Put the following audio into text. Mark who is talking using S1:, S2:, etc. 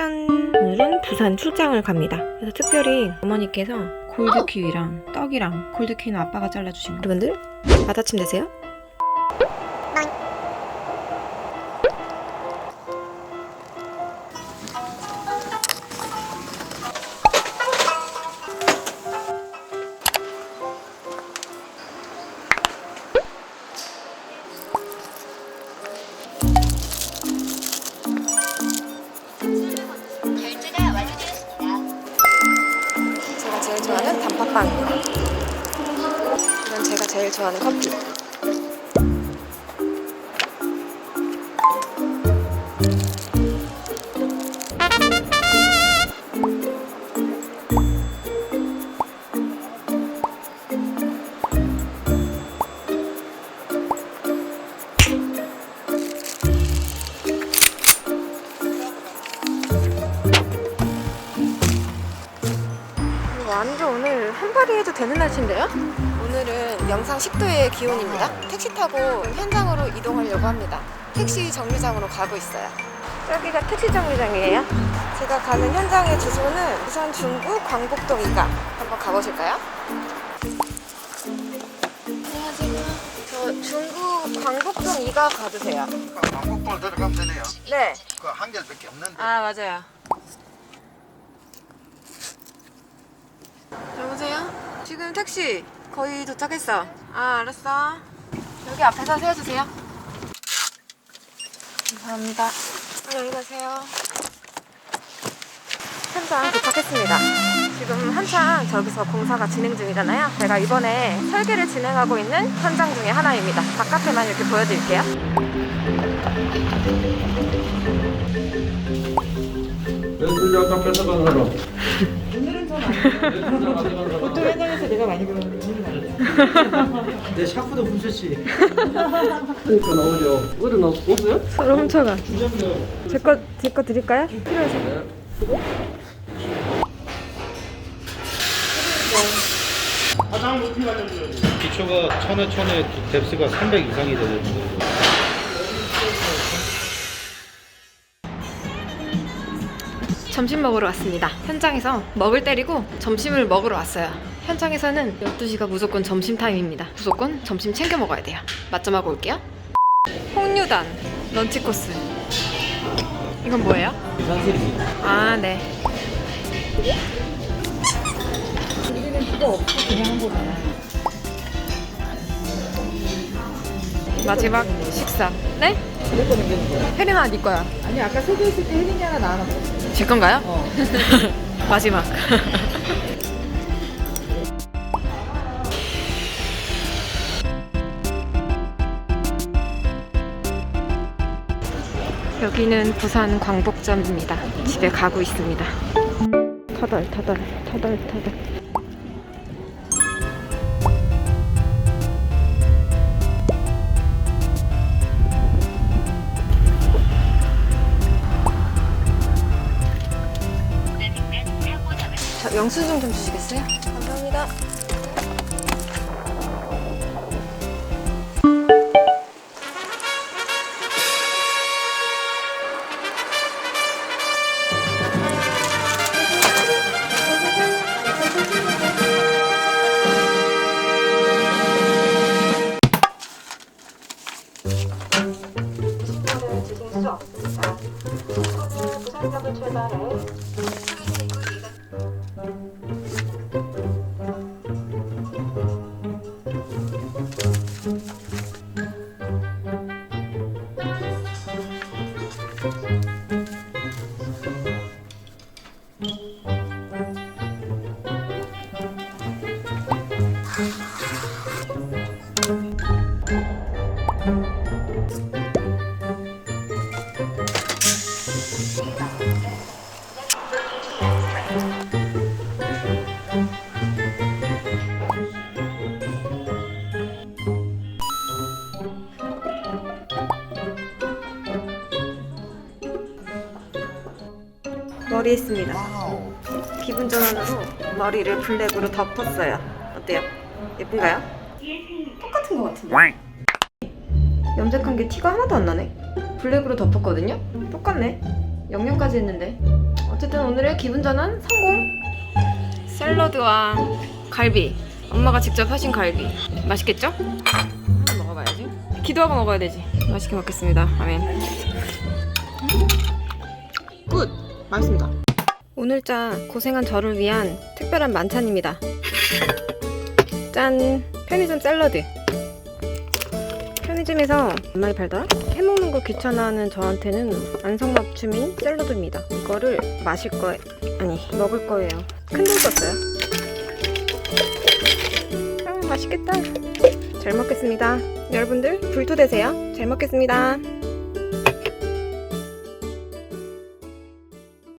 S1: 짠! 오늘은 부산 출장을 갑니다. 그래서 특별히 어머니께서 골드 키위랑 떡이랑 골드 키위는 아빠가 잘라주신 거. 여러분들 맛아침 되세요? 빵입니다. 이건 제가 제일 좋아하는 커피. 완전 오늘 한파리 해도 되는 날씨인데요? 오늘은 영상 10도의 기온입니다. 택시 타고 현장으로 이동하려고 합니다. 택시 정류장으로 가고 있어요. 여기가 택시 정류장이에요. 제가 가는 현장의 주소는 부산 중구 광복동 2가 한번 가보실까요? 안녕하세요. 저 중구 광복동 2가 가주세요.
S2: 광복봉을 들어가면 되네요.
S1: 네.
S2: 그 한결밖에 없는데.
S1: 아 맞아요. 여보세요? 지금 택시 거의 도착했어. 아 알았어. 여기 앞에서 세워주세요. 감사합니다. 안녕히 가세요. 현장 도착했습니다. 지금 한창 저기서 공사가 진행 중이잖아요. 제가 이번에 설계를 진행하고 있는 현장 중에 하나입니다. 바깥에만 이렇게 보여드릴게요.
S3: 렌즈 잠깐 뺏어간 사람.
S4: 보통 현장에서 내가 많이 배우는
S3: 내 샤프도 훔쳤지. 그러니까 나오죠. 어른 없어요?
S1: 서로 훔쳐가. 제 거, 제거 드릴까요? 필요해서.
S5: 기초가 천에 천에 뎁스가 300 이상이 되는 거예요.
S1: 점심 먹으러 왔습니다. 현장에서 먹을 때리고 점심을 먹으러 왔어요. 현장에서는 12시가 무조건 점심 타임입니다. 무조건 점심 챙겨 먹어야 돼요. 맛점 하고 올게요. 홍류단 런치 코스. 이건 뭐예요?
S3: 산실이.
S1: 아, 네.
S4: 우리는 그거 없고 그냥 한 거잖아.
S1: 마지막 식사. 네?
S4: 내거 남겨놓은 거야.
S1: 혜린아, 네 거야.
S4: 아니 아까 세개 있을 때 혜린이 하나 나눠 먹었어.
S1: 제 건가요?
S4: 어.
S1: 마지막. 여기는 부산 광복점입니다. 집에 가고 있습니다. 터덜 터덜 터덜 터덜. 영수증 좀 주시겠어요? 감사합니다. 지금 수 없습니다. 오늘 부산역을 출발해 머리 했습니다.
S2: 와우.
S1: 기분 전환으로 머리를 블랙으로 덮었어요. 어때요? 예쁜가요? 똑같은 것 같은데. 염색한 게 티가 하나도 안 나네. 블랙으로 덮었거든요. 똑같네. 영양까지 했는데 어쨌든 오늘의 기분 전환 성공 샐러드와 갈비 엄마가 직접 하신 갈비 맛있겠죠? 하나 먹어봐야지 기도하고 먹어야 되지 맛있게 먹겠습니다 아멘 굿! 맛있습니다 오늘자 고생한 저를 위한 특별한 만찬입니다 짠! 편의점 샐러드 편의점에서 얼마에 팔더라? 해먹는 거 귀찮아하는 저한테는 안성맞춤인 샐러드입니다. 이거를 마실 거에 아니 먹을 거예요. 큰 돈 썼어요. 아 맛있겠다. 잘 먹겠습니다. 여러분들 불토 되세요. 잘 먹겠습니다.